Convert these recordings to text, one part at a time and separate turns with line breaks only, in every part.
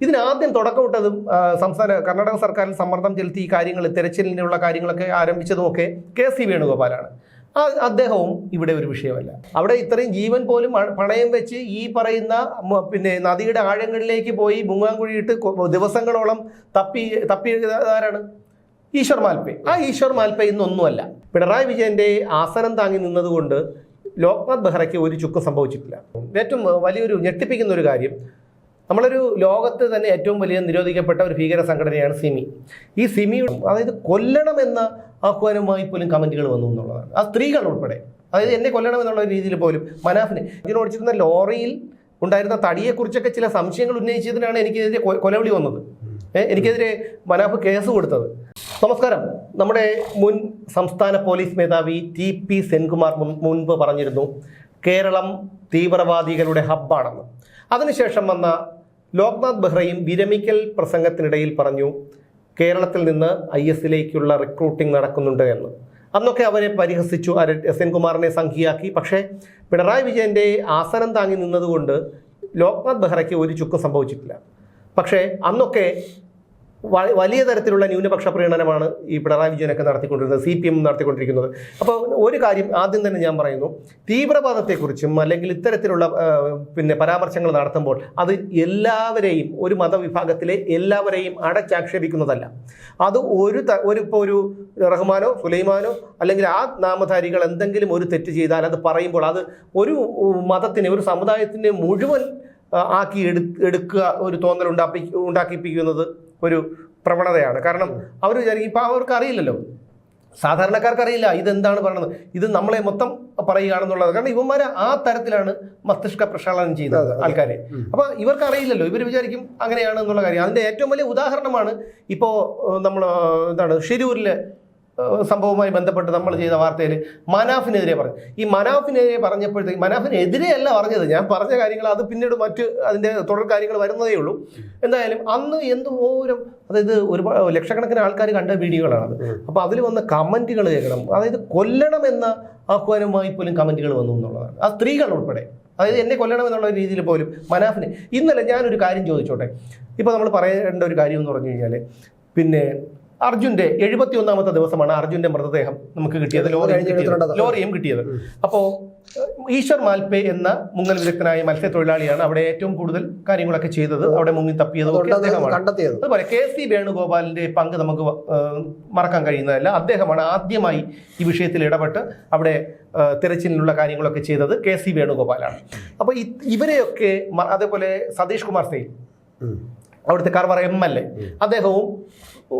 ഇതിനാദ്യം തുടക്കമിട്ടതും ആ, സംസ്ഥാന കർണാടക സർക്കാരിൽ സമ്മർദ്ദം ചെലുത്തി ഈ കാര്യങ്ങൾ തെരച്ചിലിനുള്ള കാര്യങ്ങളൊക്കെ ആരംഭിച്ചതുമൊക്കെ കെ സി വേണുഗോപാലാണ്. അദ്ദേഹവും ഇവിടെ ഒരു വിഷയമല്ല. അവിടെ ഇത്രയും ജീവൻ പോലും പണയം വെച്ച് ഈ പറയുന്ന പിന്നെ നദിയുടെ ആഴങ്ങളിലേക്ക് പോയി മുങ്ങാങ്കുഴിയിട്ട് കൊ- ദിവസങ്ങളോളം തപ്പി തപ്പി ആരാണ്? ഈശ്വർ മാൽപ്പെ ആ ഈശ്വർ മാൽപ്പെ ഇന്നൊന്നുമല്ല. പിണറായി വിജയന്റെ ആസനം താങ്ങി നിന്നതുകൊണ്ട് ലോക്നാഥ് ബെഹ്റയ്ക്ക് ഒരു ചുക്കും സംഭവിച്ചിട്ടില്ല. ഏറ്റവും വലിയൊരു ഞെട്ടിപ്പിക്കുന്ന ഒരു കാര്യം നമ്മളൊരു ലോകത്ത് തന്നെ ഏറ്റവും വലിയ നിരോധിക്കപ്പെട്ട ഒരു ഭീകര സംഘടനയാണ് സിമി. ഈ സിമി അതായത് കൊല്ലണമെന്ന ആഹ്വാനവുമായി പോലും കമന്റുകൾ വന്നു എന്നുള്ളതാണ്. ആ സ്ത്രീകൾ ഉൾപ്പെടെ. അതായത് എന്നെ കൊല്ലണം എന്നുള്ള രീതിയിൽ പോലും മനാഫിനെ ഇതിന് ഓടിച്ചിരുന്ന ലോറിയിൽ ഉണ്ടായിരുന്ന തടിയെക്കുറിച്ചൊക്കെ ചില സംശയങ്ങൾ ഉന്നയിച്ചതിനാണ് എനിക്കെതിരെ കൊലവിളി വന്നത്. എനിക്കെതിരെ മനാഫ് കേസ് കൊടുത്തത്. നമസ്കാരം. നമ്മുടെ മുൻ സംസ്ഥാന പോലീസ് മേധാവി ടി പി സെൻകുമാർ മുൻപ് പറഞ്ഞിരുന്നു കേരളം തീവ്രവാദികളുടെ ഹബ്ബാണെന്ന്. അതിനുശേഷം വന്ന ലോക്നാഥ് ബെഹ്റയും വിരമിക്കൽ പ്രസംഗത്തിനിടയിൽ പറഞ്ഞു കേരളത്തിൽ നിന്ന് ഐ എസിലേക്കുള്ള റിക്രൂട്ടിംഗ് നടക്കുന്നുണ്ട് എന്ന്. അന്നൊക്കെ അവരെ പരിഹസിച്ചു. എസ് എൻ കുമാറിനെ സംഖ്യയാക്കി. പക്ഷേ പിണറായി വിജയന്റെ ആസനം താങ്ങി നിന്നതുകൊണ്ട് ലോക്നാഥ് ബെഹ്റയ്ക്ക് ഒരു ചുക്കും സംഭവിച്ചിട്ടില്ല. പക്ഷേ അന്നൊക്കെ വലിയ തരത്തിലുള്ള ന്യൂനപക്ഷ പ്രീണനമാണ് ഈ പിണറായി വിജയനൊക്കെ നടത്തിക്കൊണ്ടിരുന്നത് സി പി എം നടത്തിക്കൊണ്ടിരിക്കുന്നത്. അപ്പോൾ ഒരു കാര്യം ആദ്യം തന്നെ ഞാൻ പറയുന്നു. തീവ്രവാദത്തെക്കുറിച്ചും അല്ലെങ്കിൽ ഇത്തരത്തിലുള്ള പിന്നെ പരാമർശങ്ങൾ നടത്തുമ്പോൾ അത് എല്ലാവരെയും ഒരു മതവിഭാഗത്തിലെ എല്ലാവരെയും അടച്ചാക്ഷേപിക്കുന്നതല്ല. അത് ഒരു ഒരു ഇപ്പോൾ ഒരു റഹ്മാനോ സുലൈമാനോ അല്ലെങ്കിൽ ആ നാമധാരികൾ എന്തെങ്കിലും ഒരു തെറ്റ് ചെയ്താൽ അത് പറയുമ്പോൾ അത് ഒരു മതത്തിനെ ഒരു സമുദായത്തിനെ മുഴുവൻ ആക്കി എടു എടുക്കുക ഒരു തോന്നൽ ഉണ്ടാക്കി ഉണ്ടാക്കിപ്പിക്കുന്നത് ഒരു പ്രവണതയാണ്. കാരണം അവർ വിചാരിക്കും ഇപ്പം അവർക്ക് അറിയില്ലല്ലോ. സാധാരണക്കാർക്ക് അറിയില്ല ഇതെന്താണ് പറയുന്നത് ഇത് നമ്മളെ മൊത്തം പറയുകയാണെന്നുള്ളത്. കാരണം ഇവന്മാർ ആ തരത്തിലാണ് മസ്തിഷ്ക പ്രക്ഷാളനം ചെയ്യുന്നത് ആൾക്കാരെ. അപ്പോൾ ഇവർക്ക് അറിയില്ലല്ലോ ഇവർ വിചാരിക്കും അങ്ങനെയാണ് എന്നുള്ള കാര്യം. അതിന്റെ ഏറ്റവും വലിയ ഉദാഹരണമാണ് ഇപ്പോൾ നമ്മൾ എന്താണ് ഷിരൂരിലെ സംഭവവുമായി ബന്ധപ്പെട്ട് നമ്മൾ ചെയ്ത വാർത്തയിൽ മനാഫിനെതിരെ പറഞ്ഞു. ഈ മനാഫിനെതിരെ പറഞ്ഞപ്പോഴത്തേക്ക് മനാഫിനെതിരെയല്ല പറഞ്ഞത്. ഞാൻ പറഞ്ഞ കാര്യങ്ങൾ അത് പിന്നീട് മറ്റ് അതിന്റെ തുടർ കാര്യങ്ങൾ വരുന്നതേ ഉള്ളൂ. എന്തായാലും അന്ന് എന്തോരം അതായത് ഒരുപാട് ലക്ഷക്കണക്കിന് ആൾക്കാർ കണ്ട വീഡിയോകളാണ് അപ്പോൾ അതിൽ വന്ന കമന്റുകൾ കേൾക്കണം. അതായത് കൊല്ലണം എന്ന ആഹ്വാനവുമായി പോലും കമന്റുകൾ വന്നു എന്നുള്ളതാണ്. ആ സ്ത്രീകൾ ഉൾപ്പെടെ. അതായത് എന്നെ കൊല്ലണം എന്നുള്ള രീതിയിൽ പോലും മനാഫിനെ ഇന്നലെ ഞാനൊരു കാര്യം ചോദിച്ചോട്ടെ. ഇപ്പോൾ നമ്മൾ പറയേണ്ട ഒരു കാര്യം എന്ന് പറഞ്ഞു കഴിഞ്ഞാൽ പിന്നെ അർജുന്റെ എഴുപത്തി ഒന്നാമത്തെ ദിവസമാണ് അർജുന്റെ മൃതദേഹം നമുക്ക് കിട്ടിയത്. ലോറിയും കിട്ടിയത്.
അപ്പോ
ലോറിയും കിട്ടിയത്. അപ്പോൾ ഈശ്വർ മാൽപേ എന്ന മുങ്ങൽ വിദഗ്ധനായ മത്സ്യത്തൊഴിലാളിയാണ് അവിടെ ഏറ്റവും കൂടുതൽ കാര്യങ്ങളൊക്കെ ചെയ്തത്. അവിടെ മുങ്ങി തപ്പിയതും ഒക്കെ അദ്ദേഹമാണ്. അതുപോലെ കെ സി വേണുഗോപാലിന്റെ പങ്ക് നമുക്ക് മറക്കാൻ കഴിയുന്നതല്ല. അദ്ദേഹമാണ് ആദ്യമായി ഈ വിഷയത്തിൽ ഇടപെട്ട് അവിടെ തിരച്ചിലിനുള്ള കാര്യങ്ങളൊക്കെ ചെയ്തത് കെ സി വേണുഗോപാലാണ്. അപ്പോൾ ഇവരെയൊക്കെ അതേപോലെ സതീഷ് കുമാർ സെയിൽ അവിടുത്തെ കാർവാർ എം എൽ എ അദ്ദേഹവും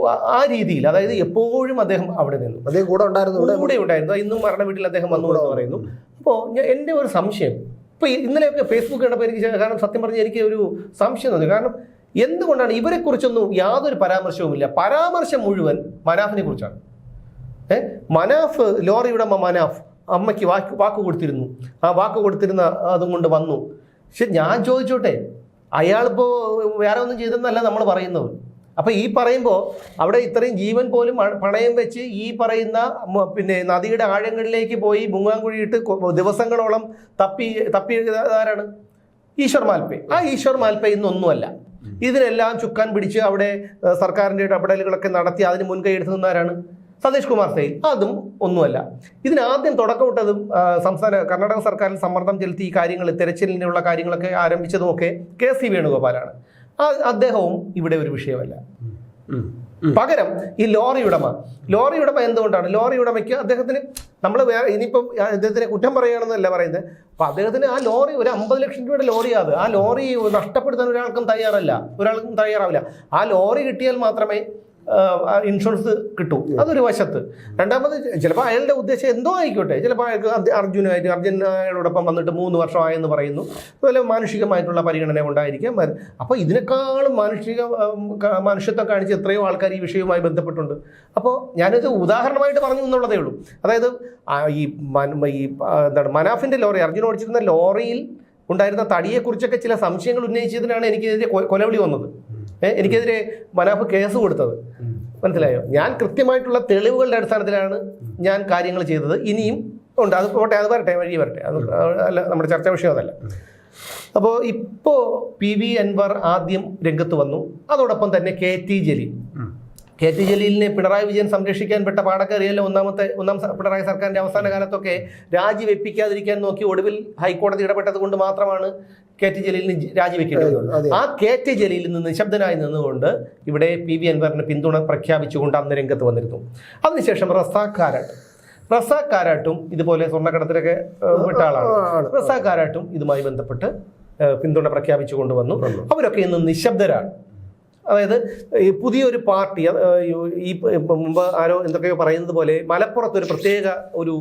ആ- രീതിയിൽ അതായത് എപ്പോഴും അദ്ദേഹം അവിടെ നിന്നു.
അദ്ദേഹം കൂടെ ഉണ്ടായിരുന്നു
കൂടെ ഉണ്ടായിരുന്നു. ഇന്നും മരണ വീട്ടിൽ അദ്ദേഹം വന്നു എന്ന് പറയുന്നു. അപ്പോൾ എന്റെ ഒരു സംശയം. ഇപ്പോൾ ഇന്നലെയൊക്കെ ഫേസ്ബുക്ക് കണ്ടപ്പോൾ എനിക്ക് കാരണം സത്യം പറഞ്ഞാൽ എനിക്ക് ഒരു സംശയം തോന്നി. കാരണം എന്തുകൊണ്ടാണ് ഇവരെക്കുറിച്ചൊന്നും യാതൊരു പരാമർശവുമില്ല പരാമർശം മുഴുവൻ മനാഫിനെ കുറിച്ചാണ്. ഏ? മനാഫ് ലോറി ഉടമ മനാഫ് അമ്മയ്ക്ക് വാക്ക് വാക്ക് കൊടുത്തിരുന്നു. ആ വാക്ക് കൊടുത്തിരുന്ന അതും കൊണ്ട് വന്നു. പക്ഷെ ഞാൻ ചോദിച്ചോട്ടെ അയാളിപ്പോൾ വേറെ ഒന്നും ചെയ്തെന്നല്ല നമ്മൾ പറയുന്നത്. അപ്പോൾ ഈ പറയുമ്പോൾ അവിടെ ഇത്രയും ജീവൻ പോലും പണയം വെച്ച് ഈ പറയുന്ന പിന്നെ നദിയുടെ ആഴങ്ങളിലേക്ക് പോയി മുങ്ങാങ്കുഴിയിട്ട് കൊ- ദിവസങ്ങളോളം തപ്പി തപ്പി ആരാണ് ഈശ്വർ മാൽപ്പേ ആ ഈശ്വർ മാൽപ്പേ ഇന്നൊന്നുമല്ല. ഇതിനെല്ലാം ചുക്കാൻ പിടിച്ച് അവിടെ സർക്കാരിന്റെ ഇടപെടലുകളൊക്കെ നടത്തി അതിന് മുൻകൈ എടുത്തു നിന്നാരാണ്? സതീഷ് കുമാർ സെയിൽ അതും ഒന്നുമല്ല. ഇതിനാദ്യം തുടക്കമിട്ടതും സംസ്ഥാന കർണാടക സർക്കാരിൽ സമ്മർദ്ദം ചെലുത്തി ഈ കാര്യങ്ങൾ തിരച്ചിലിനുള്ള കാര്യങ്ങളൊക്കെ ആരംഭിച്ചതും ഒക്കെ കെ സി വേണുഗോപാലാണ്. അദ്ദേഹവും ഇവിടെ ഒരു വിഷയമല്ല. പകരം ഈ ലോറി ഉടമ. ലോറി ഉടമ എന്തുകൊണ്ടാണ്? ലോറി ഉടമയ്ക്ക് അദ്ദേഹത്തിന് നമ്മൾ വേറെ ഇനിയിപ്പം അദ്ദേഹത്തിനെ കുറ്റം പറയുകയാണെന്നല്ല പറയുന്നത്. അപ്പൊ അദ്ദേഹത്തിന് ആ ലോറി ഒരു അമ്പത് ലക്ഷം രൂപയുടെ ലോറി അത് ആ ലോറി നഷ്ടപ്പെടുത്താൻ ഒരാൾക്കും തയ്യാറല്ല. ഒരാൾക്കും തയ്യാറാവില്ല. ആ ലോറി കിട്ടിയാൽ മാത്രമേ ഇൻഷുറൻസ് കിട്ടും. അതൊരു വശത്ത്. രണ്ടാമത് ചിലപ്പോൾ അയാളുടെ ഉദ്ദേശം എന്തോ ആയിക്കോട്ടെ. ചിലപ്പോൾ അയാൾക്ക് അർജ- അർജുനായിട്ട് അർജുൻ അയാളോടൊപ്പം വന്നിട്ട് മൂന്ന് വർഷമായെന്ന് പറയുന്നു. അതുപോലെ മാനുഷികമായിട്ടുള്ള പരിഗണന ഉണ്ടായിരിക്കാം അപ്പോൾ ഇതിനേക്കാളും മാനുഷിക മനുഷ്യത്വം കാണിച്ച് എത്രയോ ആൾക്കാർ ഈ വിഷയവുമായി ബന്ധപ്പെട്ടുണ്ട്. അപ്പോൾ ഞാനിത് ഉദാഹരണമായിട്ട് പറഞ്ഞു എന്നുള്ളതേ ഉള്ളൂ. അതായത് ഈ ഈ എന്താണ് മനാഫിന്റെ ലോറി അർജുൻ ഓടിച്ചിരുന്ന ലോറിയിൽ ഉണ്ടായിരുന്ന തടിയെക്കുറിച്ചൊക്കെ ചില സംശയങ്ങൾ ഉന്നയിച്ചതിനാണ് എനിക്കെതിരെ കൊ- കൊലവിളി വന്നത്. എനിക്കെതിരെ മനാഫ് കേസ് കൊടുത്തത്. മനസ്സിലായോ? ഞാൻ കൃത്യമായിട്ടുള്ള തെളിവുകളുടെ അടിസ്ഥാനത്തിലാണ് ഞാൻ കാര്യങ്ങൾ ചെയ്തത്. ഇനിയും ഉണ്ട്. അത് പോട്ടെ അത് വരട്ടെ വഴി വരട്ടെ. അത് അല്ല നമ്മുടെ ചർച്ചാ വിഷയം അതല്ല. അപ്പോൾ ഇപ്പോൾ പി വി അൻവർ ആദ്യം രംഗത്ത് വന്നു. അതോടൊപ്പം തന്നെ K T Jaleel. K T ജലീലിനെ Pinarayi Vijayan സംരക്ഷിക്കാൻ പെട്ട പാടൊക്കെ ഒന്നാമത്തെ ഒന്നാം പിണറായി സർക്കാരിന്റെ അവസാന കാലത്തൊക്കെ രാജിവെപ്പിക്കാതിരിക്കാൻ നോക്കി ഒടുവിൽ ഹൈക്കോടതി ഇടപെട്ടത് കൊണ്ട് മാത്രമാണ് കെ ടി ജലീലിന് ജി- രാജിവെക്കേണ്ടി വന്നത്
അതെ.
ആ കെ ടി ജലീലിൽ നിന്ന് നിശബ്ദനായി നിന്നുകൊണ്ട് ഇവിടെ പി വി അൻവറിന് പിന്തുണ പ്രഖ്യാപിച്ചുകൊണ്ട് അന്ന് രംഗത്ത് വന്നിരുന്നു. അതിനുശേഷം റസാഖ് കാരാട്ട്. റസാഖ് കാരാട്ടും ഇതുപോലെ സ്വർണക്കടത്തിലൊക്കെ വിട്ട ആളാണ്. റസാഖ് കാരാട്ടും ഇതുമായി ബന്ധപ്പെട്ട് പിന്തുണ പ്രഖ്യാപിച്ചു കൊണ്ടുവന്നു അവരൊക്കെ ഇന്ന് നിശബ്ദരാണ്. അതായത് ഈ പുതിയൊരു പാർട്ടി ഈ മുമ്പ് ആരോ എന്തൊക്കെയോ പറയുന്നത് പോലെ മലപ്പുറത്ത് ഒരു പ്രത്യേക ഒരു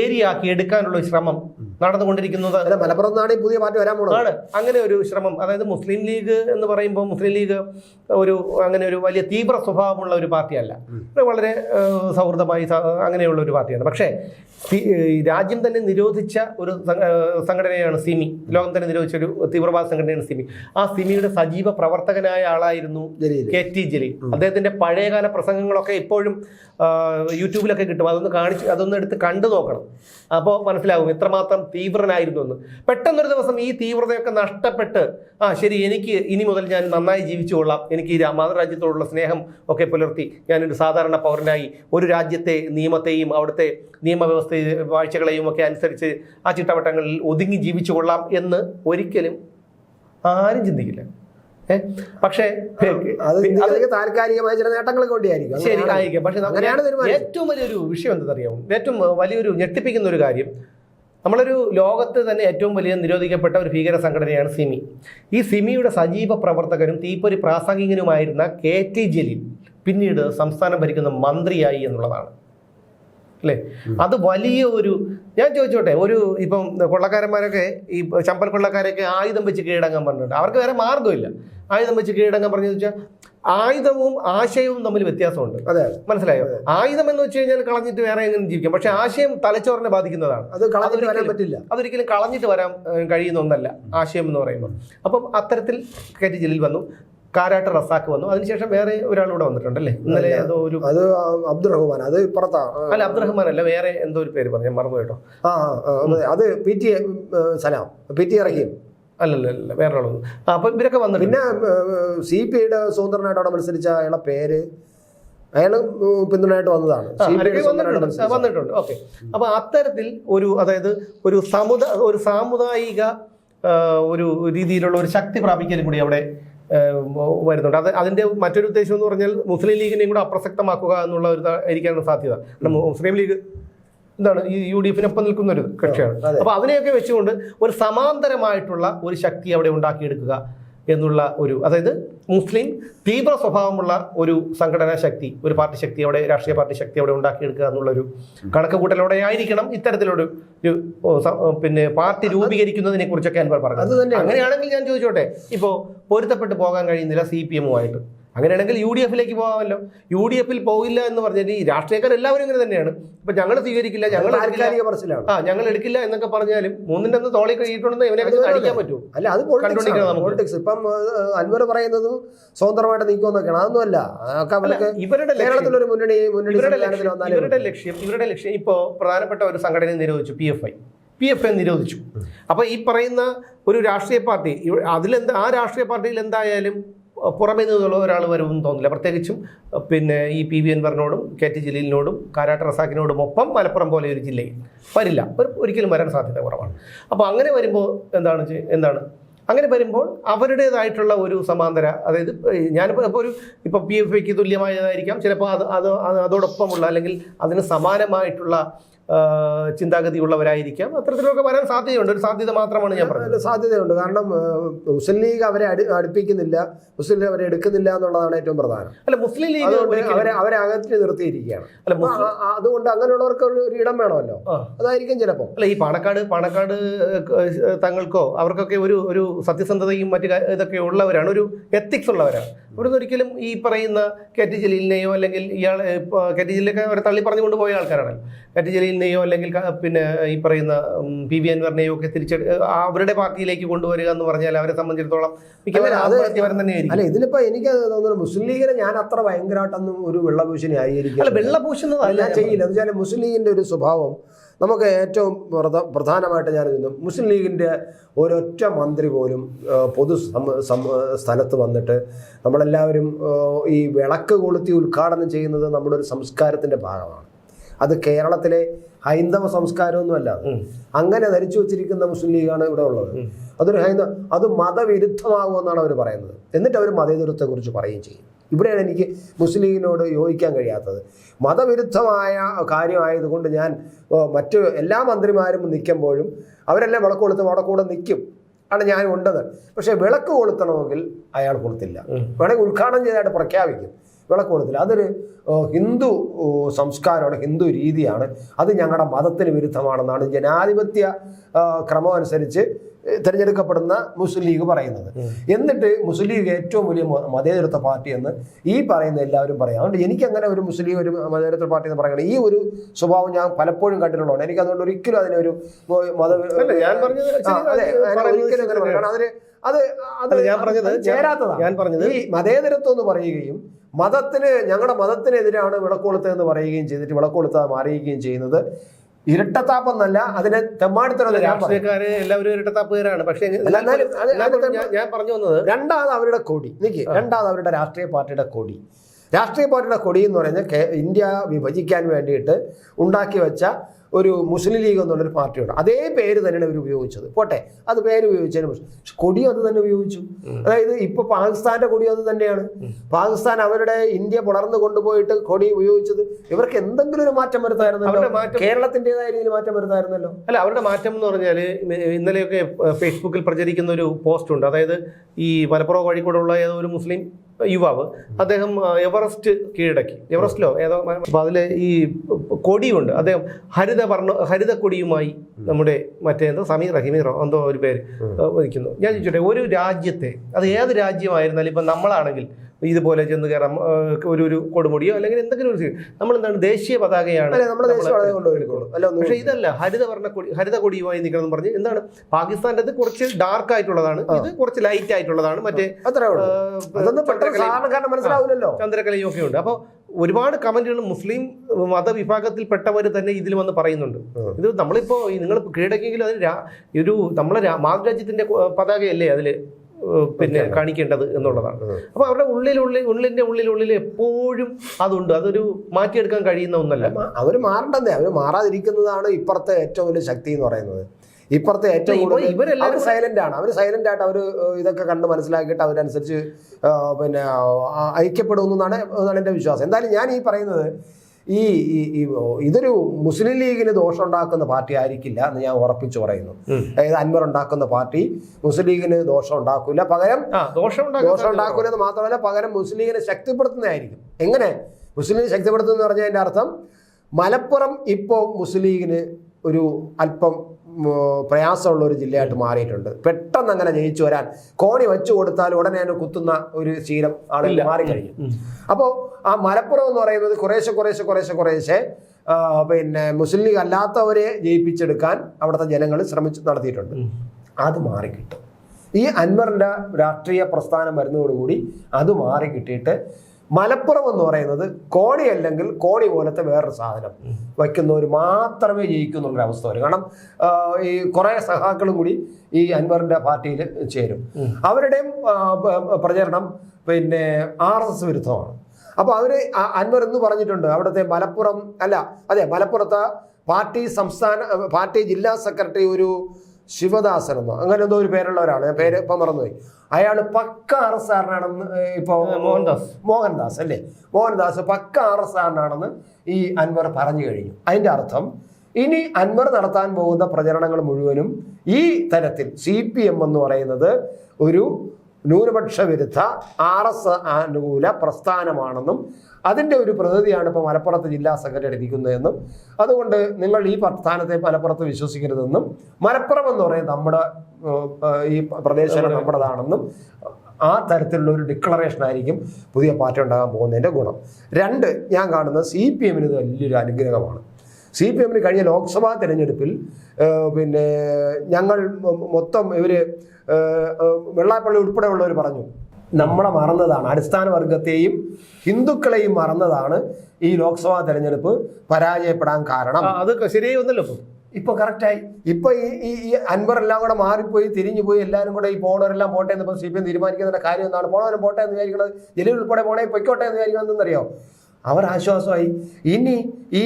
ഏരിയ ആക്കി എടുക്കാനുള്ള ശ്രമം നടന്നുകൊണ്ടിരിക്കുന്നത്.
മലപ്പുറത്ത് നിന്നാണ് പുതിയ പാർട്ടി വരാൻ പോകുന്നത്
ആണ്. അങ്ങനെ ഒരു ശ്രമം. അതായത് മുസ്ലിം ലീഗ് എന്ന് പറയുമ്പോൾ മുസ്ലിം ലീഗ് ഒരു അങ്ങനെ ഒരു വലിയ തീവ്ര സ്വഭാവമുള്ള ഒരു പാർട്ടിയല്ല. വളരെ സൗഹൃദമായി അങ്ങനെയുള്ള ഒരു പാർട്ടിയാണ്. പക്ഷേ രാജ്യം തന്നെ നിരോധിച്ച ഒരു സംഘടനയാണ് സിമി. ലോകം തന്നെ നിരോധിച്ച ഒരു തീവ്രവാദ സംഘടനയാണ് സിമി. ആ സിമിയുടെ സജീവ പ്രവർത്തകനായ ആളായിരുന്നു കെ ടി ജലീൽ. അദ്ദേഹത്തിന്റെ പഴയകാല പ്രസംഗങ്ങളൊക്കെ ഇപ്പോഴും യൂട്യൂബിലൊക്കെ കിട്ടും. അതൊന്ന് കാണിച്ച് അതൊന്ന് എടുത്ത് കണ്ടു നോക്കണം. അപ്പോൾ മനസ്സിലാവും എത്രമാത്രം തീവ്രനായിരുന്നു എന്ന്. പെട്ടെന്നൊരു ദിവസം ഈ തീവ്രതയൊക്കെ നഷ്ടപ്പെട്ട് ആ ശരി എനിക്ക് ഇനി മുതൽ ഞാൻ നന്നായി ജീവിച്ചു കൊള്ളാം. എനിക്ക് ഈ മാതൃരാജ്യത്തോടുള്ള സ്നേഹം ഒക്കെ പുലർത്തി ഞാനൊരു സാധാരണ പൗരനായി ഒരു രാജ്യത്തെ നിയമത്തെയും അവിടുത്തെ നിയമവ്യവസ്ഥ വാഴ്ചകളെയും ഒക്കെ അനുസരിച്ച് ആ ചിട്ടവട്ടങ്ങളിൽ ഒതുങ്ങി ജീവിച്ചു കൊള്ളാം എന്ന് ഒരിക്കലും ആരും ചിന്തിക്കില്ല. പക്ഷേ
താൽക്കാലികമായ ചില
ശരി ആയിരിക്കും. പക്ഷെ. ഏറ്റവും വലിയൊരു വിഷയം എന്തെന്നറിയാമോ? ഏറ്റവും വലിയൊരു ഞെട്ടിപ്പിക്കുന്ന ഒരു കാര്യം. നമ്മളൊരു ലോകത്ത് തന്നെ ഏറ്റവും വലിയ നിരോധിക്കപ്പെട്ട ഒരു ഭീകര സംഘടനയാണ് സിമി. ഈ സിമിയുടെ സജീവ പ്രവർത്തകനും തീപ്പൊരി പ്രാസംഗികനുമായിരുന്ന കെ ടി ജലീൽ പിന്നീട് സംസ്ഥാനം ഭരിക്കുന്ന മന്ത്രിയായി എന്നുള്ളതാണ്. അല്ലേ? അത് വലിയ ഒരു ഞാൻ ചോദിച്ചോട്ടെ ഒരു ഇപ്പം കൊള്ളക്കാരന്മാരൊക്കെ ഈ ചമ്പൽ കൊള്ളക്കാരൊക്കെ ആയുധം വെച്ച് കീഴടങ്ങാൻ പറഞ്ഞിട്ടുണ്ട്. അവർക്ക് വേറെ മാർഗമില്ല. ആയുധം വെച്ച് കീഴടങ്ങാൻ പറഞ്ഞതെന്ന് വെച്ചാൽ ആയുധവും ആശയവും തമ്മിൽ വ്യത്യാസമുണ്ട്.
അതെ
മനസ്സിലായോ? ആയുധം എന്ന് വെച്ച് കഴിഞ്ഞാൽ കളഞ്ഞിട്ട് വേറെ എങ്ങനെ ജീവിക്കാം. പക്ഷെ ആശയം തലച്ചോറിനെ ബാധിക്കുന്നതാണ്.
അത് കളഞ്ഞിട്ട് വരാൻ പറ്റില്ല.
അതൊരിക്കലും കളഞ്ഞിട്ട് വരാൻ കഴിയുന്ന ഒന്നല്ല ആശയം എന്ന് പറയുമ്പോൾ. അപ്പം അത്തരത്തിൽ കെ ടി ജലീൽ വന്നു. കാരാട്ട് റസാക്ക് വന്നു. അതിനുശേഷം വേറെ ഒരാൾ ഇവിടെ വന്നിട്ടുണ്ടല്ലേ? ഇന്നലെ ഏതോ ഒരു
അത് അബ്ദുറഹ്മാൻ അത് ഇപ്പുറത്താ ആ,
അല്ല അബ്ദുറഹ്മാൻ അല്ല വേറെ എന്തോ ഒരു പേര് പറഞ്ഞു മറന്നു കേട്ടോ.
ആ അത് P T Salam P T ഇറക്കിയും
അല്ലല്ല വേറെ ആളൊന്നും അപ്പൊ ഇവരൊക്കെ വന്നു
പിന്നെ സി പി ഐയുടെ സ്വതന്ത്രനായിട്ട് അവിടെ മത്സരിച്ച അയാളെ പേര് അയാൾ പിന്തുണയായിട്ട് വന്നതാണ്.
വന്നിട്ടുണ്ട്. ഓക്കെ. അപ്പൊ അത്തരത്തിൽ ഒരു അതായത് ഒരു സമുദ ഒരു സാമുദായിക ഒരു രീതിയിലുള്ള ഒരു ശക്തി പ്രാപിക്കലും കൂടി അവിടെ വരുന്നുണ്ട്. അത് അതിന്റെ മറ്റൊരു ഉദ്ദേശം എന്ന് പറഞ്ഞാൽ മുസ്ലിം ലീഗിനെയും കൂടെ അപ്രസക്തമാക്കുക എന്നുള്ള ഒരു ഇരിക്കാനുള്ള സാധ്യത. മുസ്ലിം ലീഗ് എന്താണ് ഈ യു ഡി എഫിനൊപ്പം നിൽക്കുന്ന ഒരു കക്ഷിയാണ്.
അപ്പോൾ
അപ്പൊ അതിനെയൊക്കെ വെച്ചുകൊണ്ട് ഒരു സമാന്തരമായിട്ടുള്ള ഒരു ശക്തി അവിടെ ഉണ്ടാക്കിയെടുക്കുക. എന്നുള്ള ഒരു അതായത് മുസ്ലിം തീവ്ര സ്വഭാവമുള്ള ഒരു സംഘടനാ ശക്തി ഒരു പാർട്ടി ശക്തി അവിടെ രാഷ്ട്രീയ പാർട്ടി ശക്തി അവിടെ ഉണ്ടാക്കിയെടുക്കുക എന്നുള്ളൊരു കണക്ക് കൂട്ടലോടെ ആയിരിക്കണം ഇത്തരത്തിലൊരു പിന്നെ പാർട്ടി രൂപീകരിക്കുന്നതിനെ കുറിച്ചൊക്കെ അൻവർ
പറഞ്ഞത്.
പറഞ്ഞു അങ്ങനെയാണെങ്കിൽ ഞാൻ ചോദിച്ചോട്ടെ ഇപ്പോൾ പൊരുത്തപ്പെട്ട് പോകാൻ കഴിയുന്നില്ല സി പി എമ്മുമായിട്ട്. അങ്ങനെയാണെങ്കിൽ യു ഡി എഫിലേക്ക് പോകാമല്ലോ. യു ഡി എഫിൽ പോകില്ല എന്ന് പറഞ്ഞാൽ ഈ രാഷ്ട്രീയക്കാർ എല്ലാവരും ഇങ്ങനെ തന്നെയാണ്. ഇപ്പൊ ഞങ്ങൾ സ്വീകരിക്കില്ല ഞങ്ങൾ ആ ഞങ്ങൾ എടുക്കില്ല എന്നൊക്കെ പറഞ്ഞാലും മൂന്നിന്റെ ഒന്ന് തോളി കഴിയിട്ടുണ്ടെന്ന് ഇവനെ അടിക്കാൻ പറ്റുമോ?
അല്ല അത് പോളിറ്റിക്സ് ഇപ്പം അൻവർ പറയുന്നത് സ്വതന്ത്രമായിട്ട് നീക്കുമെന്നൊക്കെയാണ്. അതൊന്നുമല്ല.
ഇവരുടെ
കേരളത്തിലൊരു മുന്നണി മുന്നണി
ഇവരുടെ ലക്ഷ്യം ഇവരുടെ ലക്ഷ്യം ഇവരുടെ ലക്ഷ്യം. ഇപ്പോൾ പ്രധാനപ്പെട്ട ഒരു സംഘടനയെ നിരോധിച്ചു P F I. P F I നിരോധിച്ചു. അപ്പോൾ ഈ പറയുന്ന ഒരു രാഷ്ട്രീയ പാർട്ടി അതിലെന്താ ആ രാഷ്ട്രീയ പാർട്ടിയിൽ എന്തായാലും പുറമേ നിന്നുള്ള ഒരാൾ വരുമെന്ന് തോന്നില്ല പ്രത്യേകിച്ചും പിന്നെ ഈ പി വി എൻവറിനോടും കെ ടി ജലീലിനോടും കാരാട്ട് റസാക്കിനോടും ഒപ്പം മലപ്പുറം പോലെ ഒരു ജില്ലയിൽ വരില്ല. ഒരു- ഒരിക്കലും വരാൻ സാധ്യത കുറവാണ്. അപ്പോൾ അങ്ങനെ വരുമ്പോൾ എന്താണ് എന്താണ്? അങ്ങനെ വരുമ്പോൾ അവരുടേതായിട്ടുള്ള ഒരു സമാന്തര അതായത് ഞാനിപ്പോൾ ഇപ്പോൾ ഒരു ഇപ്പോൾ പി എഫ് ഐക്ക് തുല്യമായതായിരിക്കാം. ചിലപ്പോൾ അത് അത് അത് അതോടൊപ്പമുള്ള അല്ലെങ്കിൽ അതിന് സമാനമായിട്ടുള്ള ചിന്താഗതിയുള്ളവരായിരിക്കാം. അത്തരത്തിലൊക്കെ വരാൻ സാധ്യതയുണ്ട്. ഒരു സാധ്യത മാത്രമാണ് ഞാൻ പറഞ്ഞത്.
സാധ്യതയുണ്ട്. കാരണം മുസ്ലിം ലീഗ് അവരെ അടി അടുപ്പിക്കുന്നില്ല. മുസ്ലിം ലീഗ് അവരെ എടുക്കുന്നില്ല എന്നുള്ളതാണ് ഏറ്റവും പ്രധാനം.
അല്ല മുസ്ലിം ലീഗ്
അവരെ അവരെ അകറ്റി നിർത്തിയിരിക്കുകയാണ്.
അല്ല
അതുകൊണ്ട് അങ്ങനെയുള്ളവർക്ക് ഒരു ഇടം വേണമല്ലോ. അതായിരിക്കും ചിലപ്പോൾ
അല്ല ഈ പാണക്കാട് പാണക്കാട് തങ്ങൾക്കോ അവർക്കൊക്കെ ഒരു ഒരു സത്യസന്ധതയും മറ്റു ഇതൊക്കെ ഉള്ളവരാണ്. ഒരു എത്തിക്സ് ഉള്ളവരാണ്. ഇവിടുന്ന് ഒരിക്കലും ഈ പറയുന്ന കെ ടി ജലീലിനെയോ അല്ലെങ്കിൽ ഇയാൾ ഇപ്പോൾ കെ ടി ജലീലൊക്കെ അവരെ തള്ളി പറഞ്ഞുകൊണ്ട് പോയ ആൾക്കാരാണ് കെ ടി ജലീലിനെയോ അല്ലെങ്കിൽ പിന്നെ ഈ പറയുന്ന പി വി അൻവറിനെയോ ഒക്കെ തിരിച്ച് അവരുടെ പാർട്ടിയിലേക്ക് കൊണ്ടുവരിക എന്ന് പറഞ്ഞാൽ അവരെ സംബന്ധിച്ചിടത്തോളം മിക്കവാറും ആത്മഹത്യവരൻ തന്നെയായിരിക്കും.
അല്ല ഇതിലിപ്പോ എനിക്ക് തോന്നുന്നു മുസ്ലിം ലീഗിനെ ഞാൻ അത്ര ഭയങ്കരമായിട്ടൊന്നും ഒരു വെള്ളഭൂഷണി
അല്ല
ആയിരിക്കും
അല്ല
ഞാൻ ചെയ്യില്ല. എന്ന് വെച്ചാൽ മുസ്ലിം ലീഗിന്റെ ഒരു സ്വഭാവം നമുക്ക് ഏറ്റവും പ്രധ- പ്രധാനമായിട്ട് ഞാൻ ഇന്ന് മുസ്ലിം ലീഗിന്റെ ഒരൊറ്റ മന്ത്രി പോലും പൊതു സ്ഥലത്ത് വന്നിട്ട് നമ്മളെല്ലാവരും ഈ വിളക്ക് കൊളുത്തി ഉദ്ഘാടനം ചെയ്യുന്നത് നമ്മുടെ ഒരു സംസ്കാരത്തിന്റെ ഭാഗമാണ്. അത് കേരളത്തിലെ ഹൈന്ദവ സംസ്കാരമൊന്നുമല്ല. അങ്ങനെ ധരിച്ചു വെച്ചിരിക്കുന്ന മുസ്ലിം ലീഗാണ് ഇവിടെ ഉള്ളത്. അതൊരു ഹൈന്ദവ അത് മതവിരുദ്ധമാകുമെന്നാണ് അവർ പറയുന്നത്. എന്നിട്ട് അവർ മതേതരത്തെക്കുറിച്ച് പറയുകയും ചെയ്യും. ഇവിടെയാണ് എനിക്ക് മുസ്ലിം ലീഗിനോട് യോജിക്കാൻ കഴിയാത്തത്. മതവിരുദ്ധമായ കാര്യമായതുകൊണ്ട് ഞാൻ മറ്റു എല്ലാ മന്ത്രിമാരും നിൽക്കുമ്പോഴും അവരെല്ലാം വിളക്ക് കൊളുത്തും അവിടെ കൂടെ നിൽക്കും. ആണ് ഞാൻ ഉണ്ടത്. പക്ഷേ വിളക്ക് കൊളുത്തണമെങ്കിൽ അയാൾ കൊളുത്തില്ല. വേണമെങ്കിൽ ഉദ്ഘാടനം ചെയ്തായിട്ട് പ്രഖ്യാപിക്കും. വിളക്ക് കൊളുത്തില്ല. അതൊരു ഹിന്ദു സംസ്കാരമാണ് ഹിന്ദു രീതിയാണ്. അത് ഞങ്ങളുടെ മതത്തിന് വിരുദ്ധമാണെന്നാണ് ജനാധിപത്യ ക്രമം അനുസരിച്ച് തിരഞ്ഞെടുക്കപ്പെടുന്ന മുസ്ലിം ലീഗ് പറയുന്നത്. എന്നിട്ട് മുസ്ലിം ലീഗ് ഏറ്റവും വലിയ മതേതരത്വ പാർട്ടി എന്ന് ഈ പറയുന്ന എല്ലാവരും പറയാം. അതുകൊണ്ട് എനിക്ക് അങ്ങനെ ഒരു മുസ്ലിം ലീഗ് ഒരു മതേതരത്വ പാർട്ടി എന്ന് പറയണം ഈ ഒരു സ്വഭാവം ഞാൻ പലപ്പോഴും കണ്ടിട്ടുള്ളതാണ്. എനിക്ക് അതുകൊണ്ട് ഒരിക്കലും അതിനൊരു മത അതെ, ഞാൻ
പറയുന്നത്
ഒരിക്കലും അങ്ങനെ പറയണം. അതിന് അത് അത്
ഞാൻ പറഞ്ഞത് ഞാൻ-
ചേരാത്തതാണ്.
ഞാൻ പറഞ്ഞത്
ഈ മതേതരത്വം എന്ന് പറയുകയും മതത്തിന് ഞങ്ങളുടെ മതത്തിനെതിരാണ് വിളക്കൊളുത്തതെന്ന് പറയുകയും ചെയ്തിട്ട് വിളക്കൊളുത്ത മാറിയുകയും ചെയ്യുന്നത് ഇരട്ടത്താപ്പെന്നല്ല അതിനെ തെമ്മാടിത്തരം
രാഷ്ട്രീയക്കാരെ. എല്ലാവരും ഇരട്ടത്താപ്പുകാരാണ്. പക്ഷേ ഞാൻ പറഞ്ഞു വന്നത്
രണ്ടാമത് അവരുടെ കൊടി. നിക്ക് രണ്ടാമത് അവരുടെ രാഷ്ട്രീയ പാർട്ടിയുടെ കൊടി. രാഷ്ട്രീയ പാർട്ടിയുടെ കൊടി എന്ന് പറഞ്ഞാൽ കേ- ഇന്ത്യ വിഭജിക്കാൻ വേണ്ടിയിട്ട് ഉണ്ടാക്കി വെച്ച ഒരു മുസ്ലിം ലീഗ് എന്നുള്ളൊരു പാർട്ടിയുണ്ട്. അതേ പേര് തന്നെയാണ് ഇവർ ഉപയോഗിച്ചത്. പോട്ടെ അത് പേര് ഉപയോഗിച്ചതിന് പക്ഷേ കൊടി അത് തന്നെ ഉപയോഗിച്ചു. അതായത് ഇപ്പൊ പാകിസ്ഥാന്റെ കൊടി അത് തന്നെയാണ്. പാകിസ്ഥാൻ അവരുടെ ഇന്ത്യ പുണർന്നു കൊണ്ടുപോയിട്ട് കൊടി ഉപയോഗിച്ചത് ഇവർക്ക് എന്തെങ്കിലും ഒരു മാറ്റം വരുത്തായിരുന്നല്ലോ? കേരളത്തിന്റെതായ രീതിയിൽ മാറ്റം വരുത്തായിരുന്നല്ലോ?
അല്ല അവരുടെ മാറ്റം എന്ന് പറഞ്ഞാൽ ഇന്നലെയൊക്കെ ഫേസ്ബുക്കിൽ പ്രചരിക്കുന്ന ഒരു പോസ്റ്റ് ഉണ്ട്. അതായത് ഈ മലപ്പുറം കോഴിക്കോടുള്ള ഏതോ ഒരു മുസ്ലിം യുവാവ് അദ്ദേഹം എവറസ്റ്റ് കീഴടക്കി. എവറസ്റ്റിലോ ഏതോ അപ്പോൾ അതിൽ ഈ കൊടിയുണ്ട്. അദ്ദേഹം ഹരിത വർണ ഹരിത കൊടിയുമായി നമ്മുടെ മറ്റേ എന്തോ സമീർ റഹിമീറോ എന്തോ ഒരു പേര് വഹിക്കുന്നു. ഞാൻ ചോദിച്ചോട്ടെ ഒരു രാജ്യത്തെ അത് ഏത് രാജ്യമായിരുന്നാലും ഇപ്പം നമ്മളാണെങ്കിൽ ഇതുപോലെ ചെന്ന് കയറാം ഒരു ഒരു കൊടുമുടിയോ അല്ലെങ്കിൽ എന്തെങ്കിലും ഒരു നമ്മൾ എന്താണ് ദേശീയ പതാകയാണ് പക്ഷേ ഇതല്ല ഹരിതവർണ കൊടി ഹരിത കൊടിയുമായി നിൽക്കണം എന്ന് പറഞ്ഞ് എന്താണ് പാകിസ്ഥാന്റെ കുറച്ച് ഡാർക്ക് ആയിട്ടുള്ളതാണ് ഇത് കുറച്ച് ലൈറ്റ് ആയിട്ടുള്ളതാണ് മറ്റേ
മനസ്സിലാവില്ലല്ലോ
ചന്ദ്രകലയും ഒക്കെ ഉണ്ട് അപ്പോൾ ഒരുപാട് കമന്റുകൾ മുസ്ലിം മതവിഭാഗത്തിൽപ്പെട്ടവർ തന്നെ ഇതിൽ വന്ന് പറയുന്നുണ്ട്. ഇത് നമ്മളിപ്പോ നിങ്ങൾ കീഴടക്കിയെങ്കിലും അതിന് ഒരു നമ്മളെ മാതൃരാജ്യത്തിന്റെ പതാകയല്ലേ അതിൽ? പിന്നെ. കാണിക്കേണ്ടത് എന്നുള്ളതാണ്.
അപ്പോൾ
അപ്പൊ അവരുടെ ഉള്ളിലുള്ളിൽ ഉള്ളിന്റെ ഉള്ളിലുള്ളിൽ എപ്പോഴും അതുണ്ട്. അതൊരു മാറ്റിയെടുക്കാൻ കഴിയുന്ന ഒന്നല്ല.
അവർ മാറണ്ടെന്നേ. അവർ മാറാതിരിക്കുന്നതാണ് ഇപ്പുറത്തെ ഏറ്റവും വലിയ ശക്തി എന്ന് പറയുന്നത്. ഇപ്പുറത്തെ ഏറ്റവും കൂടുതൽ
ഇവരെല്ലാവരും
സൈലന്റ് ആണ്. അവർ സൈലന്റ് ആയിട്ട് അവർ ഇതൊക്കെ കണ്ട് മനസ്സിലാക്കിയിട്ട് അവരനുസരിച്ച് പിന്നെ ഐക്യപ്പെടുമെന്നാണ് എന്നാണ് എന്റെ വിശ്വാസം. എന്തായാലും ഞാൻ ഈ പറയുന്നത് ഈ ഇതൊരു മുസ്ലിം ലീഗിന് ദോഷം ഉണ്ടാക്കുന്ന പാർട്ടി ആയിരിക്കില്ല എന്ന് ഞാൻ ഉറപ്പിച്ചു പറയുന്നു. അതായത് അൻവർ ഉണ്ടാക്കുന്ന പാർട്ടി മുസ്ലിം ലീഗിന് ദോഷം ഉണ്ടാക്കില്ല പകരം
ദോഷം
ദോഷം
ഉണ്ടാക്കാൻ
ഉണ്ടാക്കൂലെന്ന് മാത്രമല്ല പകരം മുസ്ലിം ലീഗിനെ ശക്തിപ്പെടുത്തുന്നതായിരിക്കും. എങ്ങനെ? മുസ്ലിം ലീഗ് ശക്തിപ്പെടുത്തുന്ന പറഞ്ഞതിന്റെ പറഞ്ഞതിന്റെ അർത്ഥം മലപ്പുറം ഇപ്പോൾ മുസ്ലിം ലീഗിന് ഒരു അല്പം പ്രയാസമുള്ള ഒരു ജില്ലയായിട്ട് മാറിയിട്ടുണ്ട്. പെട്ടെന്ന് അങ്ങനെ ജയിച്ചു വരാൻ കോണി വെച്ചു കൊടുത്താൽ ഉടനെ അതിനെ കുത്തുന്ന ഒരു ശീലം ആളുകൾ
മാറി
മാറിക്കഴിഞ്ഞു.
ഉം.
അപ്പോൾ ആ മലപ്പുറം എന്ന് പറയുന്നത് കുറേശ്ശെ കുറേശ്ശെ കുറേശ്ശെ കുറേശ്ശെ പിന്നെ മുസ്ലിം ലീഗ് അല്ലാത്തവരെ ജയിപ്പിച്ചെടുക്കാൻ അവിടുത്തെ ജനങ്ങൾ ശ്രമിച്ചു നടത്തിയിട്ടുണ്ട്. അത് മാറിക്കിട്ടും. ഈ അൻവറിന്റെ രാഷ്ട്രീയ പ്രസ്ഥാനം വരുന്നതോടുകൂടി അത് മാറി കിട്ടിയിട്ട് മലപ്പുറം എന്ന് പറയുന്നത് കോണി അല്ലെങ്കിൽ കോണി പോലത്തെ വേറൊരു സാധനം. വയ്ക്കുന്നവർ മാത്രമേ ജയിക്കൂ എന്നുള്ളൊരു അവസ്ഥ വരും. കാരണം ഈ കുറേ സഹാക്കളും കൂടി ഈ അൻവറിന്റെ പാർട്ടിയിൽ ചേരും. അവരുടെയും പ്രചരണം പിന്നെ ആർ എസ് എസ് വിരുദ്ധമാണ്. അപ്പോൾ അവർ അൻവർ എന്ന് പറഞ്ഞിട്ടുണ്ട്. അവിടുത്തെ മലപ്പുറം അല്ല അതെ മലപ്പുറത്തെ പാർട്ടി സംസ്ഥാന പാർട്ടി ജില്ലാ സെക്രട്ടറി ഒരു ശിവദാസൻ എന്നോ അങ്ങനെ എന്തോ ഒരു പേരുള്ള ഒരാൾ ഞാൻ പേര് ഇപ്പം മറന്നുപോയി. അയാൾ പക്ക ആർ എസ് ആറിനാണെന്ന് ഇപ്പോൾ
മോഹൻദാസ്.
മോഹൻദാസ് അല്ലേ? മോഹൻദാസ് പക്ക ആർ എസ് ആറിനാണെന്ന് ഈ അൻവർ പറഞ്ഞു കഴിഞ്ഞു. അതിന്റെ അർത്ഥം ഇനി അൻവർ നടത്താൻ പോകുന്ന പ്രചരണങ്ങൾ മുഴുവനും ഈ തരത്തിൽ സി പി എം എന്ന് പറയുന്നത് ഒരു ന്യൂനപക്ഷ വിരുദ്ധ ആർ എസ് അനുകൂല പ്രസ്ഥാനമാണെന്നും അതിന്റെ ഒരു പ്രതിനിധിയാണ് ഇപ്പോൾ മലപ്പുറത്ത് ജില്ലാ സെക്രട്ടറി ഇരിക്കുന്നതെന്നും അതുകൊണ്ട് നിങ്ങൾ ഈ പ്രസ്ഥാനത്തെ മലപ്പുറത്ത് വിശ്വസിക്കരുതെന്നും മലപ്പുറം എന്ന് പറയുന്നത് നമ്മുടെ ഈ പ്രദേശം നമ്മുടേതാണെന്നും ആ തരത്തിലുള്ള ഒരു ഡിക്ലറേഷൻ ആയിരിക്കും പുതിയ പാർട്ടി ഉണ്ടാകാൻ പോകുന്നതിന്റെ ഗുണം. രണ്ട് ഞാൻ കാണുന്നത് സി പി എമ്മിന് ഇത് വലിയൊരു അനുഗ്രഹമാണ്. സി പി എമ്മിന് കഴിഞ്ഞ ലോക്സഭാ തെരഞ്ഞെടുപ്പിൽ പിന്നെ ഞങ്ങൾ മൊത്തം ഇവർ വെള്ളാപ്പള്ളി ഉൾപ്പെടെയുള്ളവർ പറഞ്ഞു. നമ്മളെ മറന്നതാണ്. അടിസ്ഥാന വർഗത്തെയും ഹിന്ദുക്കളെയും മറന്നതാണ് ഈ ലോക്സഭാ തെരഞ്ഞെടുപ്പ് പരാജയപ്പെടാൻ കാരണം.
അത് ശരിയായി വന്നല്ലോ ഇപ്പൊ.
കറക്റ്റായി. ഇപ്പൊ ഈ ഈ അൻവർ എല്ലാം കൂടെ മാറിപ്പോയി തിരിഞ്ഞു പോയി എല്ലാവരും കൂടെ ഈ പോണവരെല്ലാം പോട്ടെ എന്ന് ഇപ്പൊ സി പി എം തീരുമാനിക്കുന്നതിന്റെ കാര്യം എന്താണ്? പോണവരും പോട്ടെ എന്ന് വിചാരിക്കുന്നത് ജലീൽ ഉൾപ്പെടെ പോണേ പൊയ്ക്കോട്ടെ എന്ന് വിചാരിക്കുന്നത് എന്തെന്നറിയോ അവർ ആശ്വാസമായി. ഇനി ഈ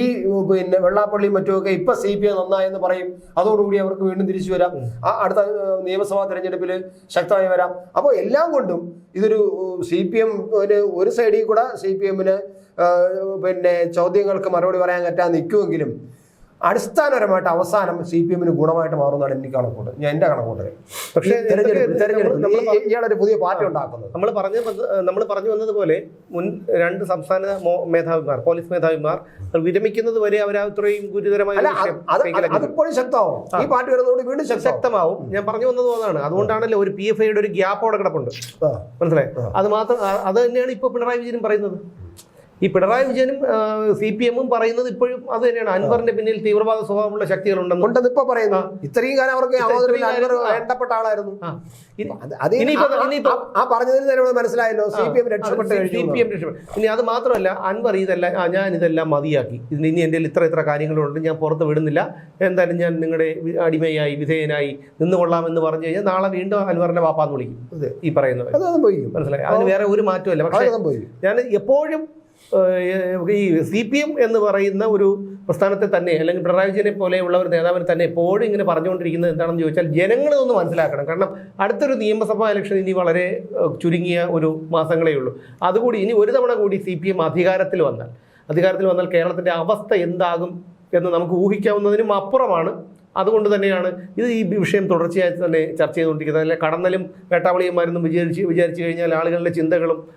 പിന്നെ വെള്ളാപ്പള്ളി മറ്റുമൊക്കെ ഇപ്പൊ സി പി ഐ നന്നായെന്ന് പറയും. അതോടുകൂടി അവർക്ക് വീണ്ടും തിരിച്ചു വരാം. ആ അടുത്ത നിയമസഭാ തെരഞ്ഞെടുപ്പിൽ ശക്തമായി വരാം. അപ്പോൾ എല്ലാം കൊണ്ടും ഇതൊരു സി പി എം ഒരു സൈഡിൽ കൂടെ സി പി എമ്മിന് പിന്നെ ചോദ്യങ്ങൾക്ക് മറുപടി പറയാൻ പറ്റാൻ നിൽക്കുമെങ്കിലും അടിസ്ഥാനപരമായിട്ട് അവസാനം സി പി എമ്മിന് ഗുണമായിട്ട് മാറുന്നതാണ് എനിക്ക് കണക്കൂട്ട് ഞാൻ എന്റെ കണക്കൂട്ടൽ
പക്ഷേ
തെരഞ്ഞെടുപ്പ് ഇയാളൊരു പുതിയ പാർട്ടി ഉണ്ടാക്കുന്നത്.
നമ്മൾ പറഞ്ഞു നമ്മൾ പറഞ്ഞു വന്നതുപോലെ മുൻ രണ്ട് സംസ്ഥാന മേധാവിമാർ പോലീസ് മേധാവിമാർ വിരമിക്കുന്നത് വരെ അവർ അത്രയും ഗുരുതരമായ.
അതിപ്പോഴും ശക്തമാവും. ഈ പാർട്ടി വരുന്നതോട് വീണ്ടും ശക്തമാവും.
ഞാൻ പറഞ്ഞു വന്നത് അതാണ്. അതുകൊണ്ടാണല്ലോ ഒരു പി എഫ് ഐയുടെ ഒരു ഗ്യാപ്പോടെ അവിടെ കിടപ്പുണ്ട്. മനസ്സിലായി? അത് മാത്രം അത് തന്നെയാണ് ഇപ്പൊ പിണറായി വിജയൻ പറയുന്നത്. ഈ പിണറായി വിജയനും സി പി എമ്മും പറയുന്നത് ഇപ്പോഴും അത് തന്നെയാണ്. അൻവറിന്റെ പിന്നിൽ തീവ്രവാദ സ്വഭാവമുള്ള ശക്തികളുണ്ടെന്ന്.
ഉണ്ടെന്ന് ഇപ്പൊ പറയുന്നു. ഇത്രയും കാലം അവർക്ക്. വേണ്ടപ്പെട്ട ആളായിരുന്നു.
ആ.
പറഞ്ഞതിൽ തന്നെ മനസ്സിലായല്ലോ. സി പി എം രക്ഷപ്പെട്ടു
സി പി എം രക്ഷപ്പെട്ടു. ഇനി അത് മാത്രമല്ല അൻവർ ഇതെല്ലാം ഞാൻ ഇതെല്ലാം മതിയാക്കി. ഇതിന് ഇനി എന്റെ ഇത്ര ഇത്ര കാര്യങ്ങളുണ്ട് ഞാൻ പുറത്ത് വിടുന്നില്ല. എന്തായാലും ഞാൻ നിങ്ങളുടെ അടിമയായി വിധേയനായി നിന്നുകൊള്ളാമെന്ന് പറഞ്ഞു കഴിഞ്ഞാൽ നാളെ വീണ്ടും അൻവറിന്റെ വാപ്പാന്ന് വിളിക്കും. ഈ പറയുന്നത്. മനസ്സിലായി? അതിന് വേറെ ഒരു മാറ്റമല്ല പക്ഷേ ഞാൻ എപ്പോഴും ഈ സി പി എം എന്ന് പറയുന്ന ഒരു പ്രസ്ഥാനത്തെ തന്നെ അല്ലെങ്കിൽ പിണറായി വിജയനെ പോലെയുള്ള ഒരു നേതാവിനെ തന്നെ എപ്പോഴും ഇങ്ങനെ പറഞ്ഞുകൊണ്ടിരിക്കുന്നത് എന്താണെന്ന് ചോദിച്ചാൽ ജനങ്ങൾ മനസ്സിലാക്കണം. കാരണം അടുത്തൊരു നിയമസഭാ ഇലക്ഷൻ ഇനി വളരെ ചുരുങ്ങിയ ഒരു മാസങ്ങളേ ഉള്ളൂ. അതുകൂടി ഇനി ഒരു തവണ കൂടി സി പി എം അധികാരത്തിൽ വന്നാൽ അധികാരത്തിൽ വന്നാൽ കേരളത്തിന്റെ അവസ്ഥ എന്താകും? എന്ന് നമുക്ക് ഊഹിക്കാവുന്നതിനും അപ്പുറമാണ്. അതുകൊണ്ട് തന്നെയാണ് ഇത് ഈ വിഷയം തുടർച്ചയായി തന്നെ ചർച്ച ചെയ്തുകൊണ്ടിരിക്കുന്നത്. അല്ലെ കടന്നലും വേട്ടാവളിയന്മാരൊന്നും വിചാരിച്ച് വിചാരിച്ചു കഴിഞ്ഞാൽ ആളുകളുടെ ചിന്തകളും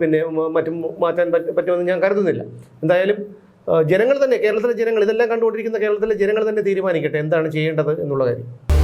പിന്നെ മറ്റും മാറ്റാൻ പറ്റ- പറ്റുമെന്ന് ഞാൻ കരുതുന്നില്ല. എന്തായാലും ജനങ്ങൾ തന്നെ കേരളത്തിലെ ജനങ്ങൾ ഇതെല്ലാം കണ്ടുകൊണ്ടിരിക്കുന്ന കേരളത്തിലെ ജനങ്ങൾ തന്നെ തീരുമാനിക്കട്ടെ. എന്താണ് ചെയ്യേണ്ടത് എന്നുള്ള കാര്യം.